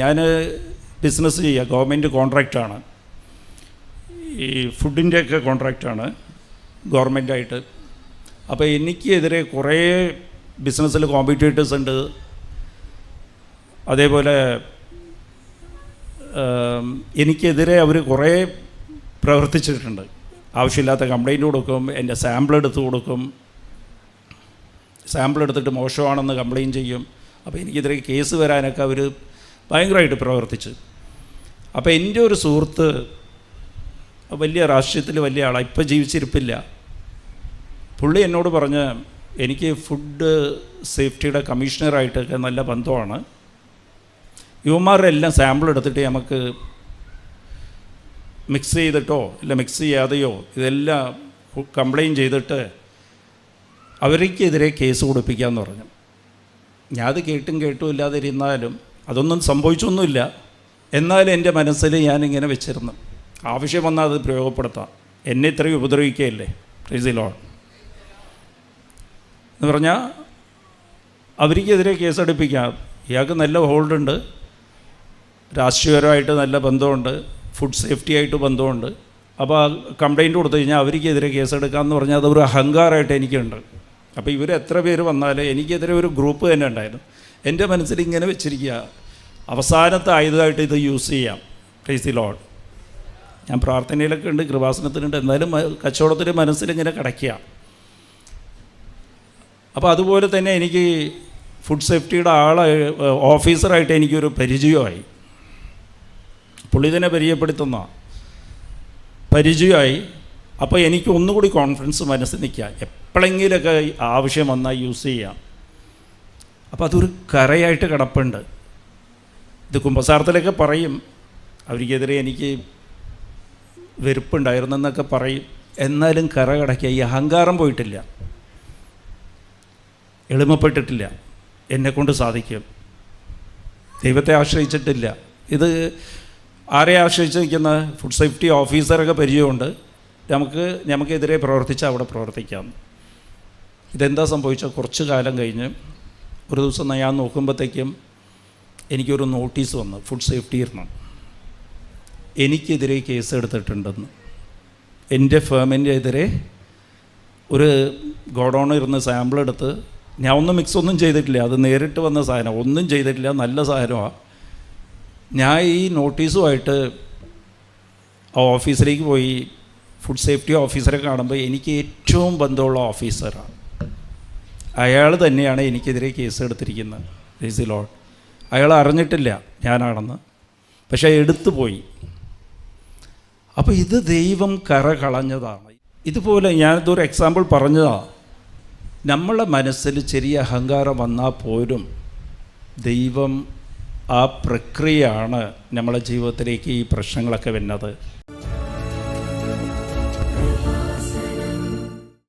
ഞാൻ ബിസിനസ് ചെയ്യുക. ഗവൺമെന്റ് കോൺട്രാക്റ്റാണ്. ഈ ഫുഡിന്റെയൊക്കെ കോൺട്രാക്റ്റാണ് ഗവൺമെന്റായിട്ട് അപ്പോൾ എനിക്കെതിരെ കുറേ ബിസിനസ്സിൽ കോമ്പറ്റീറ്റേഴ്സ് ഉണ്ട്. അതേപോലെ എനിക്കെതിരെ അവർ കുറേ പ്രവർത്തിച്ചിട്ടുണ്ട്. ആവശ്യമില്ലാത്ത കംപ്ലൈന്റ് കൊടുക്കും എന്റെ സാമ്പിൾ എടുത്ത് കൊടുക്കും. സാമ്പിൾ എടുത്തിട്ട് മോശമാണെന്ന് കംപ്ലയിന്റ് ചെയ്യും. അപ്പോൾ എനിക്കെതിരെ കേസ് വരാനൊക്കെ അവർ ഭയങ്കരമായിട്ട് പ്രവർത്തിച്ചു. അപ്പോൾ എന്റെ ഒരു സുഹൃത്ത് വലിയ രാഷ്ട്രീയത്തിൽ വലിയ ആളാണ് ഇപ്പം ജീവിച്ചിരിപ്പില്ല. പുള്ളി എന്നോട് പറഞ്ഞ് എനിക്ക് ഫുഡ് സേഫ്റ്റിയുടെ കമ്മീഷണറായിട്ടൊക്കെ നല്ല ബന്ധമാണ്. യുവമാരുടെ എല്ലാം സാമ്പിൾ എടുത്തിട്ട് നമുക്ക് മിക്സ് ചെയ്തിട്ടോ ഇല്ല മിക്സ് ചെയ്യാതെയോ ഇതെല്ലാം കംപ്ലയിന്റ് ചെയ്തിട്ട് അവർക്കെതിരെ കേസ് കൊടുപ്പിക്കാമെന്ന് പറഞ്ഞു. ഞാൻ അത് കേട്ടും കേട്ടും ഇല്ലാതിരുന്നാലും അതൊന്നും സംഭവിച്ചൊന്നുമില്ല. എന്നാലും എന്റെ മനസ്സിൽ ഞാനിങ്ങനെ വെച്ചിരുന്നു. ആവശ്യം വന്നാൽ അത് പ്രയോഗപ്പെടുത്താം. എന്നെ ഇത്രയും ഉപദ്രവിക്കുകയല്ലേ? പ്രീസി ലോൺ എന്ന് പറഞ്ഞാൽ അവർക്കെതിരെ കേസെടുപ്പിക്കാം. ഇയാൾക്ക് നല്ല ഹോൾഡുണ്ട്. രാഷ്ട്രീയപരമായിട്ട് നല്ല ബന്ധമുണ്ട്. ഫുഡ് സേഫ്റ്റി ആയിട്ട് ബന്ധമുണ്ട്. അപ്പോൾ കംപ്ലൈന്റ് കൊടുത്തു കഴിഞ്ഞാൽ അവർക്കെതിരെ കേസെടുക്കാമെന്ന് പറഞ്ഞാൽ അതൊരു അഹങ്കാരമായിട്ട് എനിക്കുണ്ട്. അപ്പോൾ ഇവർ എത്ര പേര് വന്നാലും എനിക്കെതിരെ ഒരു ഗ്രൂപ്പ് തന്നെ ഉണ്ടായിരുന്നു. എന്റെ മനസ്സിൽ ഇങ്ങനെ വെച്ചിരിക്കുക അവസാനത്തെ ആയുധമായിട്ട് ഇത് യൂസ് ചെയ്യാം. പ്രീസി ലോഡ് ഞാൻ പ്രാർത്ഥനയിലൊക്കെ ഉണ്ട് കൃപാസനത്തിനുണ്ട്. മ- കച്ചവടത്തിൽ മനസ്സിലിങ്ങനെ കിടക്കുക. അപ്പോൾ അതുപോലെ തന്നെ എനിക്ക് ഫുഡ് സേഫ്റ്റിയുടെ ആളെ ഓഫീസറായിട്ട് എനിക്കൊരു പരിചയമായി. പുള്ളി തന്നെ പരിചയപ്പെടുത്തുന്ന. പരിചയമായി. അപ്പോൾ എനിക്ക് ഒന്നുകൂടി കോൺഫിഡൻസ് മനസ്സിൽ നിൽക്കുക. എപ്പോഴെങ്കിലൊക്കെ ആവശ്യം വന്നാൽ യൂസ് ചെയ്യാം. അപ്പോൾ അതൊരു കരയായിട്ട് കിടപ്പുണ്ട്. ഇത് കുമ്പസാരത്തിലൊക്കെ പറയും. അവർക്കെതിരെ എനിക്ക് വെറുപ്പുണ്ടായിരുന്നെന്നൊക്കെ പറയും. എന്നാലും കറ കടക്കുക ഈ അഹങ്കാരം പോയിട്ടില്ല. എളിമപ്പെട്ടിട്ടില്ല. എന്നെക്കൊണ്ട് സാധിക്കും. ദൈവത്തെ ആശ്രയിച്ചിട്ടില്ല. ഇത് ആരെ ആശ്രയിച്ച് നിൽക്കുന്ന ഫുഡ് സേഫ്റ്റി ഓഫീസറൊക്കെ പരിചയമുണ്ട്. നമുക്ക് നമുക്കെതിരെ പ്രവർത്തിച്ച് അവിടെ പ്രവർത്തിക്കാം. ഇതെന്താ സംഭവിച്ചാൽ കുറച്ച് കാലം കഴിഞ്ഞ്. ഒരു ദിവസം ഞാൻ നോക്കുമ്പോഴത്തേക്കും എനിക്കൊരു നോട്ടീസ് വന്നു ഫുഡ് സേഫ്റ്റി ഇരുന്ന് എനിക്കെതിരെ കേസ് എടുത്തിട്ടുണ്ടെന്ന്. എന്റെ ഫേമിന്റെ എതിരെ ഒരു ഗോഡൗണിൽ ഇരുന്ന് സാമ്പിൾ എടുത്ത് ഞാൻ ഒന്നും മിക്സ് ഒന്നും ചെയ്തിട്ടില്ല അത് നേരിട്ട് വന്ന സാധനം ഒന്നും ചെയ്തിട്ടില്ല നല്ല സാധനമാണ് ഞാൻ ഈ നോട്ടീസുമായിട്ട് ആ ഓഫീസിലേക്ക് പോയി ഫുഡ് സേഫ്റ്റി ഓഫീസറെ കാണുമ്പോൾ എനിക്ക് ഏറ്റവും ബന്ധമുള്ള ഓഫീസറാണ്. അയാൾ തന്നെയാണ് എനിക്കെതിരെ കേസ് എടുത്തിരിക്കുന്നത് ഡേസി ലോഡ് അയാൾ അറിഞ്ഞിട്ടില്ല ഞാനാണെന്ന്. പക്ഷേ എടുത്തു പോയി. അപ്പോൾ ഇത് ദൈവം കരകളഞ്ഞതാണ് ഇതുപോലെ ഞാനിതൊരു എക്സാമ്പിൾ പറഞ്ഞതാണ് നമ്മളെ മനസ്സിൽ ചെറിയ അഹങ്കാരം വന്നാൽ പോലും ദൈവം ആ പ്രക്രിയയാണ് നമ്മളെ ജീവിതത്തിലേക്ക് ഈ പ്രശ്നങ്ങളൊക്കെ വരുന്നത്.